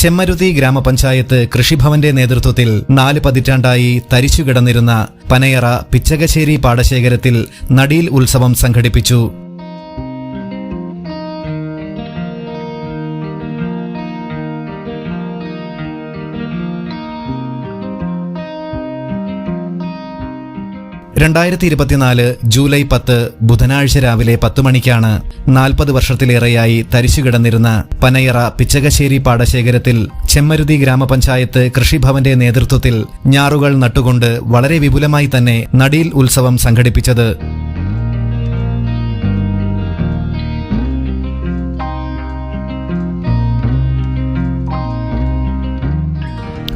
ചെമ്മരുതി ഗ്രാമപഞ്ചായത്ത് കൃഷിഭവന്റെ നേതൃത്വത്തിൽ നാല് പതിറ്റാണ്ടായി തരിച്ചുകിടന്നിരുന്ന പനയറ പിച്ചകശ്ശേരി പാടശേഖരത്തിൽ നടീൽ ഉത്സവം സംഘടിപ്പിച്ചു. രണ്ടായിരത്തി ഇരുപത്തിനാല് ജൂലൈ പത്ത് ബുധനാഴ്ച രാവിലെ പത്ത് മണിക്കാണ് നാൽപ്പത് വർഷത്തിലേറെയായി തരിച്ചുകിടന്നിരുന്ന പനയറ പിച്ചകശ്ശേരി പാടശേഖരത്തിൽ ചെമ്മരുതി ഗ്രാമപഞ്ചായത്ത് കൃഷിഭവന്റെ നേതൃത്വത്തിൽ ഞാറുകൾ നട്ടുകൊണ്ട് വളരെ വിപുലമായി തന്നെ നടീൽ ഉത്സവം സംഘടിപ്പിച്ചത്.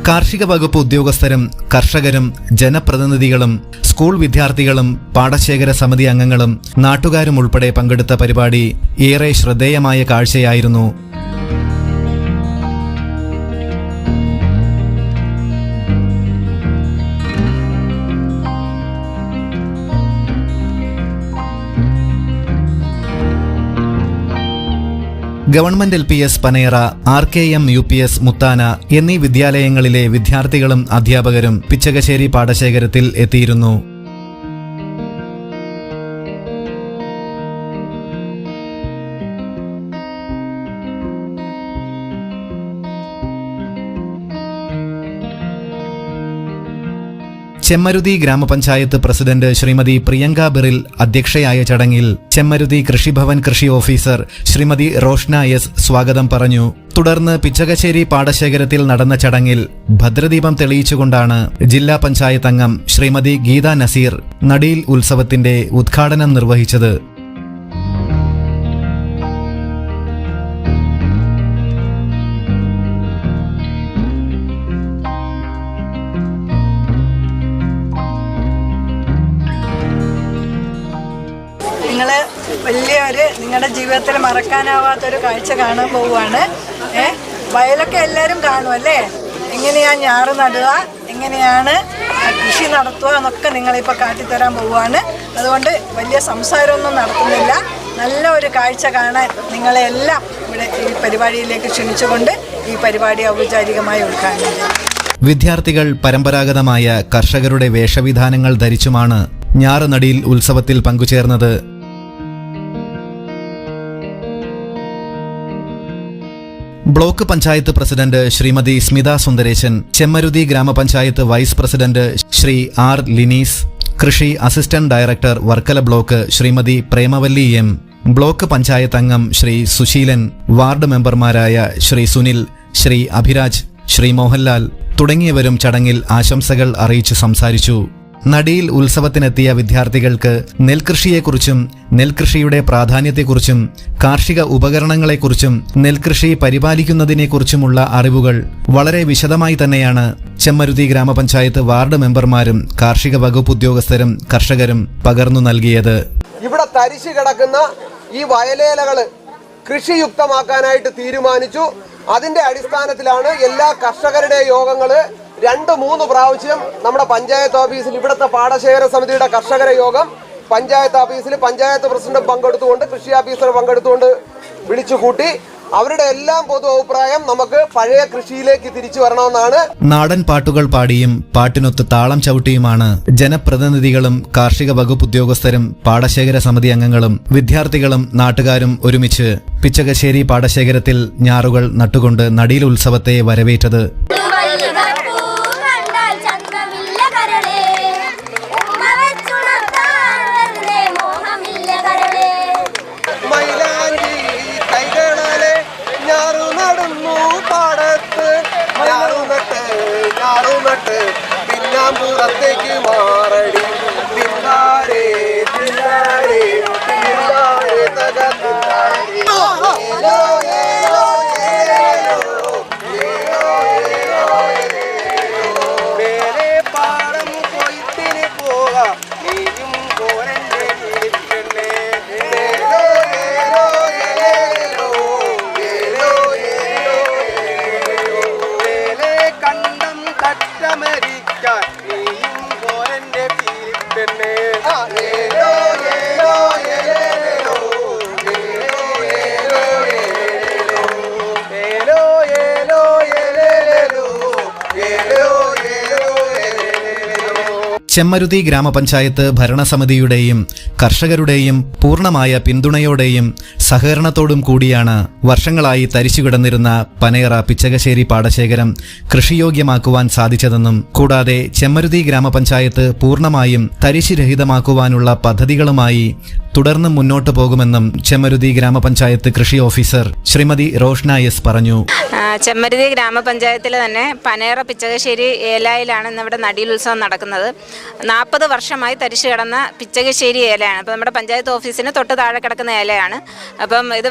കാർഷിക വകുപ്പ് ഉദ്യോഗസ്ഥരും കർഷകരും ജനപ്രതിനിധികളും സ്കൂൾ വിദ്യാർത്ഥികളും പാടശേഖര സമിതി അംഗങ്ങളും നാട്ടുകാരും ഉൾപ്പെടെ പങ്കെടുത്ത പരിപാടി ഏറെ ശ്രദ്ധേയമായ കാഴ്ചയായിരുന്നു government L P S Panayara R K M U P S Muthana എന്നീ വിദ്യാലയങ്ങളിലെ വിദ്യാർത്ഥികളും അധ്യാപകരും പിച്ചകശ്ശേരി പാടശേഖരത്തിൽ എത്തിയിരുന്നു. ചെമ്മരുതി ഗ്രാമപഞ്ചായത്ത് പ്രസിഡന്റ് ശ്രീമതി പ്രിയങ്ക ബിറിൽ അധ്യക്ഷയായ ചടങ്ങിൽ ചെമ്മരുതി കൃഷിഭവൻ കൃഷി ഓഫീസർ ശ്രീമതി റോഷ്ന എസ് സ്വാഗതം പറഞ്ഞു. തുടർന്ന് പിച്ചകശ്ശേരി പാടശേഖരത്തിൽ നടന്ന ചടങ്ങിൽ ഭദ്രദീപം തെളിയിച്ചുകൊണ്ടാണ് ജില്ലാ പഞ്ചായത്ത് അംഗം ശ്രീമതി ഗീത നസീർ നടീൽ ഉത്സവത്തിന്റെ ഉദ്ഘാടനം നിർവഹിച്ചത്. നിങ്ങൾ വലിയൊരു നിങ്ങളുടെ ജീവിതത്തിൽ മറക്കാനാവാത്തൊരു കാഴ്ച കാണാൻ പോവുകയാണ്. ഏ? വയലൊക്കെ എല്ലാവരും കാണും അല്ലേ? എങ്ങനെയാണ് ഞാറ് നടുക? എങ്ങനെയാണ് കൃഷി നടത്തുക എന്നൊക്കെ നിങ്ങളിപ്പോൾ കാട്ടിത്തരാൻ പോവുകയാണ്. അതുകൊണ്ട് വലിയ സംസാരമൊന്നും നടത്തുന്നില്ല. നല്ല ഒരു കാഴ്ച കാണാൻ നിങ്ങളെല്ലാം ഇവിടെ ഈ പരിപാടിയിലേക്ക് ക്ഷണിച്ചുകൊണ്ട് ഈ പരിപാടി ഔപചാരികമായി ഉദ്ഘാടനം വിദ്യാർത്ഥികൾ പരമ്പരാഗതമായ കർഷകരുടെ വേഷവിധാനങ്ങൾ ധരിച്ചുമാണ് ഞാറുനടിയിൽ ഉത്സവത്തിൽ പങ്കുചേർന്നത്. ബ്ലോക്ക് പഞ്ചായത്ത് പ്രസിഡന്റ് ശ്രീമതി സ്മിത സുന്ദരേശൻ ചെമ്മരുതി ഗ്രാമപഞ്ചായത്ത് vice president Shri R Linees കൃഷി assistant director Varkala block Shrimati Premavalli M block panchayat അംഗം ശ്രീ സുശീലൻ വാർഡ് മെമ്പർമാരായ ശ്രീ സുനിൽ ശ്രീ അഭിരാജ് ശ്രീ മോഹൻലാൽ തുടങ്ങിയവരും ചടങ്ങിൽ ആശംസകൾ അറിയിച്ചു സംസാരിച്ചു. നടിയിൽ ഉത്സവത്തിനെത്തിയ വിദ്യാർത്ഥികൾക്ക് നെൽകൃഷിയെക്കുറിച്ചും നെൽകൃഷിയുടെ പ്രാധാന്യത്തെക്കുറിച്ചും കാർഷിക ഉപകരണങ്ങളെക്കുറിച്ചും നെൽകൃഷി പരിപാലിക്കുന്നതിനെക്കുറിച്ചുമുള്ള അറിവുകൾ വളരെ വിശദമായി തന്നെയാണ് ചെമ്മരുതി ഗ്രാമപഞ്ചായത്ത് വാർഡ് മെമ്പർമാരും കാർഷിക വകുപ്പ് ഉദ്യോഗസ്ഥരും കർഷകരും പകർന്നു നൽകിയത്. ഇവിടെ തരിശു കിടക്കുന്ന ഈ വയലേലകൾ കൃഷിയുക്തമാക്കാനായിട്ട് തീരുമാനിച്ചു. അതിന്റെ അടിസ്ഥാനത്തിലാണ് എല്ലാ കർഷകരുടെ യോഗങ്ങൾ രണ്ട് മൂന്ന് പ്രാവശ്യം നമ്മുടെ പഞ്ചായത്ത് ഓഫീസിൽ ഇവിടുത്തെ പാടശേഖര സമിതിയുടെ കർഷകര യോഗം പഞ്ചായത്ത് ഓഫീസിൽ പഞ്ചായത്ത് പ്രസിഡന്റ് പങ്കെടുത്തുകൊണ്ട് കൃഷി ഓഫീസർ പങ്കെടുത്തുകൊണ്ട് വിളിച്ചു കൂട്ടി. അവരുടെ എല്ലാം പൊതു അഭിപ്രായം നമുക്ക് പഴയ കൃഷിയിലേക്ക് തിരിച്ചു വരണമെന്നാണ്. നാടൻ പാട്ടുകൾ പാടിയും പാട്ടിനൊത്ത് താളം ചവിട്ടിയുമാണ് ജനപ്രതിനിധികളും കാർഷിക വകുപ്പ് ഉദ്യോഗസ്ഥരും പാടശേഖര സമിതി അംഗങ്ങളും വിദ്യാർത്ഥികളും നാട്ടുകാരും ഒരുമിച്ച്. പിച്ചകശ്ശേരി പാടശേഖരത്തിൽ ഞാറുകൾ നട്ടുകൊണ്ട് നടീൽ ഉത്സവത്തെ വരവേറ്റത് ചെമ്മരുതി ഗ്രാമപഞ്ചായത്ത് ഭരണസമിതിയുടെയും കർഷകരുടെയും പൂർണമായ പിന്തുണയോടെയും സഹകരണത്തോടും കൂടിയാണ് വർഷങ്ങളായി തരിച്ചുകിടന്നിരുന്ന പനയറ പിച്ചകശ്ശേരി പാടശേഖരം കൃഷിയോഗ്യമാക്കുവാൻ സാധിച്ചതെന്നും കൂടാതെ ചെമ്മരുതി ഗ്രാമപഞ്ചായത്ത് പൂർണമായും തരിശുരഹിതമാക്കുവാനുള്ള പദ്ധതികളുമായി തുടർന്നും മുന്നോട്ടു പോകുമെന്നും ചെമ്മരുതി ഗ്രാമപഞ്ചായത്ത് കൃഷി ഓഫീസർ ശ്രീമതി റോഷ്ന എസ് പറഞ്ഞു. ചെമ്മരുതി ഗ്രാമപഞ്ചായത്തിൽ തന്നെ പനേറ പിച്ചകശ്ശേരി ഏലായിലാണ് ഇന്നിവിടെ നടിയിൽ ഉത്സവം നടക്കുന്നത്. നാൽപ്പത് വർഷമായി തരിശു കിടന്ന പിച്ചകശ്ശേരി ഏലയാണ്. അപ്പോൾ നമ്മുടെ പഞ്ചായത്ത് ഓഫീസിന് തൊട്ട് താഴെ കിടക്കുന്ന ഏലയാണ്. അപ്പം ഇത്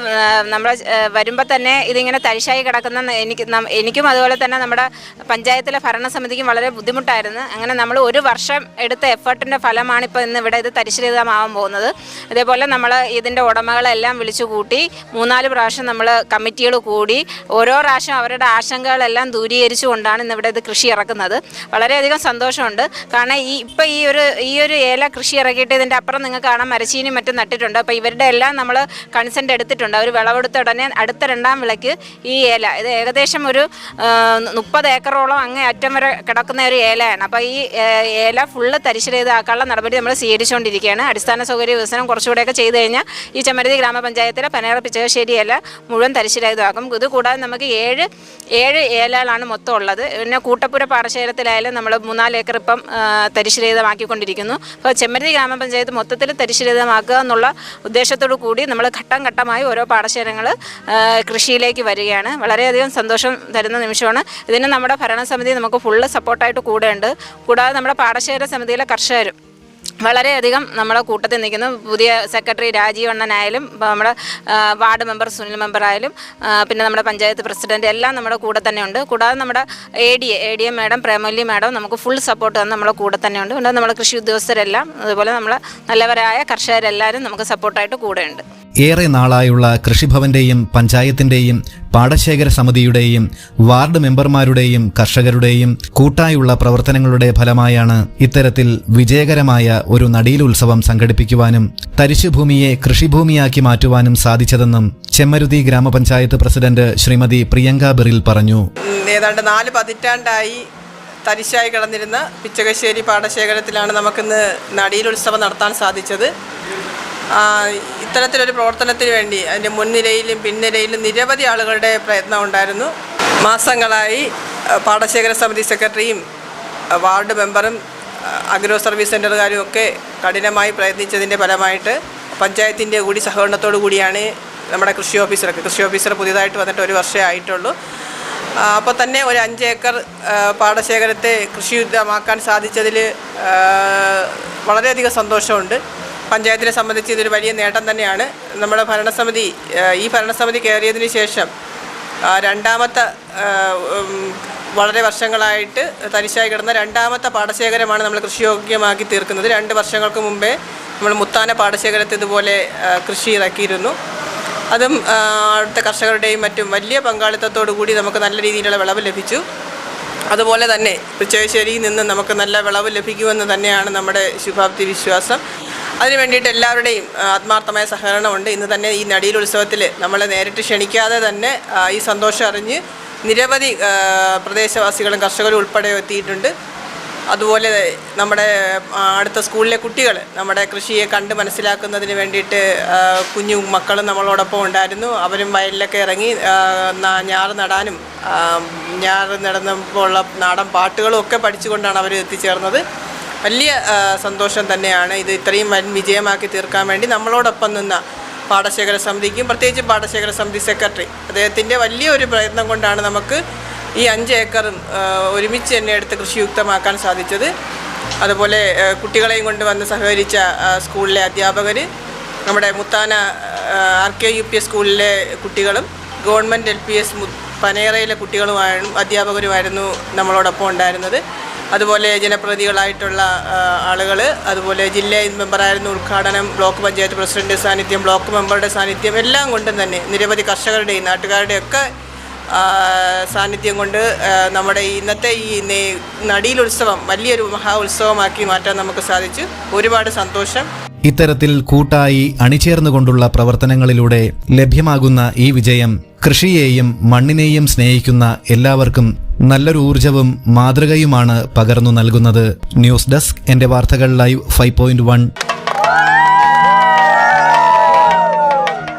നമ്മൾ വരുമ്പോൾ തന്നെ ഇതിങ്ങനെ തരിശായി കിടക്കുന്ന എനിക്ക് എനിക്കും അതുപോലെ തന്നെ നമ്മുടെ പഞ്ചായത്തിലെ ഭരണസമിതിക്കും വളരെ ബുദ്ധിമുട്ടായിരുന്നു. അങ്ങനെ നമ്മൾ ഒരു വർഷം എടുത്ത എഫേർട്ടിന്റെ ഫലമാണ് ഇപ്പോൾ ഇന്ന് ഇവിടെ ഇത് തരിശുരഹിതമാവാൻ പോകുന്നത്. അതേപോലെ നമ്മൾ ഇതിന്റെ ഉടമകളെല്ലാം വിളിച്ചു കൂട്ടി മൂന്നാൽ പ്രാവശ്യം നമ്മൾ കമ്മിറ്റികൾ കൂടി ഓരോ പ്രാവശ്യം അവരുടെ ആശങ്കകളെല്ലാം ദൂരീകരിച്ചുകൊണ്ടാണ് ഇന്നിവിടെ ഇത് കൃഷി ഇറക്കുന്നത്. വളരെയധികം സന്തോഷമുണ്ട്. കാരണം ഈ ഇപ്പം ഈ ഒരു ഈ ഒരു ഏല കൃഷി ഇറക്കിയിട്ട് ഇതിന്റെ അപ്പുറം നിങ്ങൾക്ക് കാണാൻ മരച്ചീനി മറ്റും നട്ടിട്ടുണ്ട്. അപ്പോൾ ഇവരുടെ എല്ലാം നമ്മൾ കൺസെന്റ് എടുത്തിട്ടുണ്ട്. അവർ വിളവെടുത്ത ഉടനെ അടുത്ത രണ്ടാം വിളയ്ക്ക് ഈ ഏല. ഇത് ഏകദേശം ഒരു മുപ്പത് ഏക്കറോളം അങ്ങേ അറ്റം വരെ കിടക്കുന്ന ഒരു ഏലയാണ്. അപ്പോൾ ഈ ഏല ഫുള്ള് തരിശുരഹിതമാക്കാനുള്ള നടപടി നമ്മൾ സ്വീകരിച്ചുകൊണ്ടിരിക്കുകയാണ്. അടിസ്ഥാന സൗകര്യ വികസനം കുറച്ചുകൂടെയൊക്കെ ചെയ്തു കഴിഞ്ഞാൽ ഈ ചെമ്മരുതി ഗ്രാമപഞ്ചായത്തിലെ പനേറ പിച്ചകശ്ശേരി ഏല മുഴുവൻ തരിശുരഹിതമാക്കും ഇത് കൂടാതെ നമുക്ക് ഏഴ് ഏഴ് ഏലകളാണ് മൊത്തം ഉള്ളത്. പിന്നെ കൂട്ടപ്പുര പാടശേഖരത്തിലായാലും നമ്മൾ മൂന്നാൽ ഏക്കർ ഇപ്പം ആ, തരിശുരഹിതമാക്കിക്കൊണ്ടിരിക്കുന്നു അപ്പോൾ ചെമ്മരതി ഗ്രാമപഞ്ചായത്ത് മൊത്തത്തിൽ തരിശുരഹിതമാക്കുക എന്നുള്ള ഉദ്ദേശത്തോടു കൂടി നമ്മൾ ഘട്ടം ഘട്ടമായി ഓരോ പാടശേഖരങ്ങൾ കൃഷിയിലേക്ക് വരികയാണ്. വളരെയധികം സന്തോഷം തരുന്ന നിമിഷമാണ്. ഇതിന് നമ്മുടെ ഭരണസമിതി നമുക്ക് ഫുള്ള് സപ്പോർട്ടായിട്ട് കൂടെയുണ്ട്. കൂടാതെ നമ്മുടെ പാടശേഖര സമിതിയിലെ കർഷകരും വളരെയധികം നമ്മുടെ കൂട്ടത്തിൽ നിൽക്കുന്നു പുതിയ സെക്രട്ടറി രാജീവ് അണ്ണനായാലും നമ്മുടെ വാർഡ് മെമ്പർ സുനിൽ മെമ്പർ ആയാലും പിന്നെ നമ്മുടെ പഞ്ചായത്ത് പ്രസിഡന്റ് എല്ലാം നമ്മുടെ കൂടെ തന്നെയുണ്ട് കൂടാതെ നമ്മുടെ A D A D M madam Premalli madam നമുക്ക് ഫുൾ സപ്പോർട്ട് തന്നെ നമ്മുടെ കൂടെ തന്നെയുണ്ട് അതുകൊണ്ട് നമ്മുടെ കൃഷി ഉദ്യോഗസ്ഥരെല്ലാം അതുപോലെ നമ്മളെ നല്ലവരായ കർഷകരെല്ലാവരും നമുക്ക് സപ്പോർട്ടായിട്ട് കൂടെയുണ്ട്. ഏറെ നാളായുള്ള കൃഷിഭവന്റെയും പഞ്ചായത്തിന്റെയും പാടശേഖര സമിതിയുടെയും വാർഡ് മെമ്പർമാരുടെയും കർഷകരുടെയും കൂട്ടായുള്ള പ്രവർത്തനങ്ങളുടെ ഫലമായാണ് ഇത്തരത്തിൽ വിജയകരമായ ഒരു നടീലുത്സവം സംഘടിപ്പിക്കുവാനും തരിശുഭൂമിയെ കൃഷിഭൂമിയാക്കി മാറ്റുവാനും സാധിച്ചതെന്നും ചെമ്മരുതി ഗ്രാമപഞ്ചായത്ത് പ്രസിഡന്റ് ശ്രീമതി പ്രിയങ്ക ബെറിൽ പറഞ്ഞു. ഏതാണ്ട് നാല് പതിറ്റാണ്ടായി തരിശായി കിടന്നിരുന്ന പിച്ചകശ്ശേരി പാടശേഖരത്തിലാണ് നമുക്കിന്ന് നടീലുത്സവം നടത്താൻ സാധിച്ചത്. ഇത്തരത്തിലൊരു പ്രവർത്തനത്തിന് വേണ്ടി അതിന്റെ മുൻനിരയിലും പിൻനിരയിലും നിരവധി ആളുകളുടെ പ്രയത്നം ഉണ്ടായിരുന്നു. മാസങ്ങളായി പാടശേഖര സമിതി സെക്രട്ടറിയും വാർഡ് മെമ്പറും അഗ്രോ സർവീസ് സെന്ററുകാരും ഒക്കെ കഠിനമായി പ്രയത്നിച്ചതിന്റെ ഫലമായിട്ട് പഞ്ചായത്തിന്റെ കൂടി സഹകരണത്തോടു കൂടിയാണ് നമ്മുടെ കൃഷി ഓഫീസറൊക്കെ. കൃഷി ഓഫീസർ പുതിയതായിട്ട് വന്നിട്ട് ഒരു വർഷമേ ആയിട്ടുള്ളൂ. അപ്പോൾ തന്നെ ഒരു അഞ്ച് ഏക്കർ പാടശേഖരത്തെ കൃഷിയുദ്ധമാക്കാൻ സാധിച്ചതിൽ വളരെയധികം സന്തോഷമുണ്ട്. പഞ്ചായത്തിനെ സംബന്ധിച്ച് ഇതൊരു വലിയ നേട്ടം തന്നെയാണ്. നമ്മുടെ ഭരണസമിതി ഈ ഭരണസമിതി കയറിയതിന് ശേഷം രണ്ടാമത്തെ വളരെ വർഷങ്ങളായിട്ട് തരിശായി കിടന്ന രണ്ടാമത്തെ പാടശേഖരമാണ് നമ്മൾ കൃഷിയോഗ്യമാക്കി തീർക്കുന്നത്. രണ്ട് വർഷങ്ങൾക്ക് മുമ്പേ നമ്മൾ മുത്താന പാടശേഖരത്തെ ഇതുപോലെ കൃഷി ഇറക്കിയിരുന്നു. അതും അവിടുത്തെ കർഷകരുടെയും മറ്റും വലിയ പങ്കാളിത്തത്തോടു കൂടി നമുക്ക് നല്ല രീതിയിലുള്ള വിളവ് ലഭിച്ചു. അതുപോലെ തന്നെ പിച്ചവശ്ശേരിയിൽ നിന്ന് നമുക്ക് നല്ല വിളവ് ലഭിക്കുമെന്ന് തന്നെയാണ് നമ്മുടെ ശുഭാപ്തി വിശ്വാസം. അതിനു വേണ്ടിയിട്ട് എല്ലാവരുടെയും ആത്മാർത്ഥമായ സഹകരണമുണ്ട്. ഇന്ന് തന്നെ ഈ നടിയിൽ ഉത്സവത്തിൽ നമ്മളെ നേരിട്ട് ക്ഷണിക്കാതെ തന്നെ ഈ സന്തോഷം അറിഞ്ഞ് നിരവധി പ്രദേശവാസികളും കർഷകരും ഉൾപ്പെടെ എത്തിയിട്ടുണ്ട്. അതുപോലെ നമ്മുടെ അടുത്ത സ്കൂളിലെ കുട്ടികൾ നമ്മുടെ കൃഷിയെ കണ്ട് മനസ്സിലാക്കുന്നതിന് വേണ്ടിയിട്ട് കുഞ്ഞു മക്കളും നമ്മളോടൊപ്പം ഉണ്ടായിരുന്നു. അവരും വയലിലൊക്കെ ഇറങ്ങി ഞാറ് നടാനും ഞാറ് നടന്നപ്പോൾ ഉള്ള നാടൻ പാട്ടുകളും ഒക്കെ പഠിച്ചുകൊണ്ടാണ് അവർ എത്തിച്ചേർന്നത്. വലിയ സന്തോഷം തന്നെയാണ്. ഇത് ഇത്രയും വൻ വിജയമാക്കി തീർക്കാൻ വേണ്ടി നമ്മളോടൊപ്പം നിന്ന പാടശേഖര സമിതിക്കും പ്രത്യേകിച്ച് പാടശേഖര സമിതി സെക്രട്ടറി. അദ്ദേഹത്തിന്റെ വലിയൊരു പ്രയത്നം കൊണ്ടാണ് നമുക്ക് ഈ അഞ്ച് ഏക്കറും ഒരുമിച്ച് തന്നെ എടുത്ത് കൃഷിയുക്തമാക്കാൻ സാധിച്ചത്. അതുപോലെ കുട്ടികളെയും കൊണ്ട് വന്ന് സഹകരിച്ച സ്കൂളിലെ അധ്യാപകർ നമ്മുടെ Muthana R K U P S സ്കൂളിലെ കുട്ടികളും ഗവൺമെന്റ് എൽ പി എസ് പനേറയിലെ കുട്ടികളുമായും അധ്യാപകരുമായിരുന്നു നമ്മളോടൊപ്പം ഉണ്ടായിരുന്നത്. അതുപോലെ ജനപ്രതികളായിട്ടുള്ള ആളുകൾ അതുപോലെ ജില്ലാ മെമ്പറായിരുന്ന ഉദ്ഘാടനം ബ്ലോക്ക് പഞ്ചായത്ത് പ്രസിഡന്റ് സാന്നിധ്യം ബ്ലോക്ക് മെമ്പറുടെ സാന്നിധ്യം എല്ലാം കൊണ്ടും തന്നെ നിരവധി കർഷകരുടെയും നാട്ടുകാരുടെയൊക്കെ സാന്നിധ്യം കൊണ്ട് നമ്മുടെ ഇന്നത്തെ ഈ നടിയിൽ ഉത്സവം വലിയൊരു മഹാ ഉത്സവമാക്കി മാറ്റാൻ നമുക്ക് സാധിച്ചു. ഒരുപാട് സന്തോഷം. ഇത്തരത്തിൽ കൂട്ടായി അണിചേർന്നുകൊണ്ടുള്ള പ്രവർത്തനങ്ങളിലൂടെ ലഭ്യമാകുന്ന ഈ വിജയം കൃഷിയെയും മണ്ണിനെയും സ്നേഹിക്കുന്ന എല്ലാവർക്കും നല്ലൊരു ഊർജവും മാതൃകയുമാണ് പകർന്നു നൽകുന്നത്. ന്യൂസ് ഡെസ്ക് എന്റെ വാർത്തകൾ ലൈവ് ഫൈവ്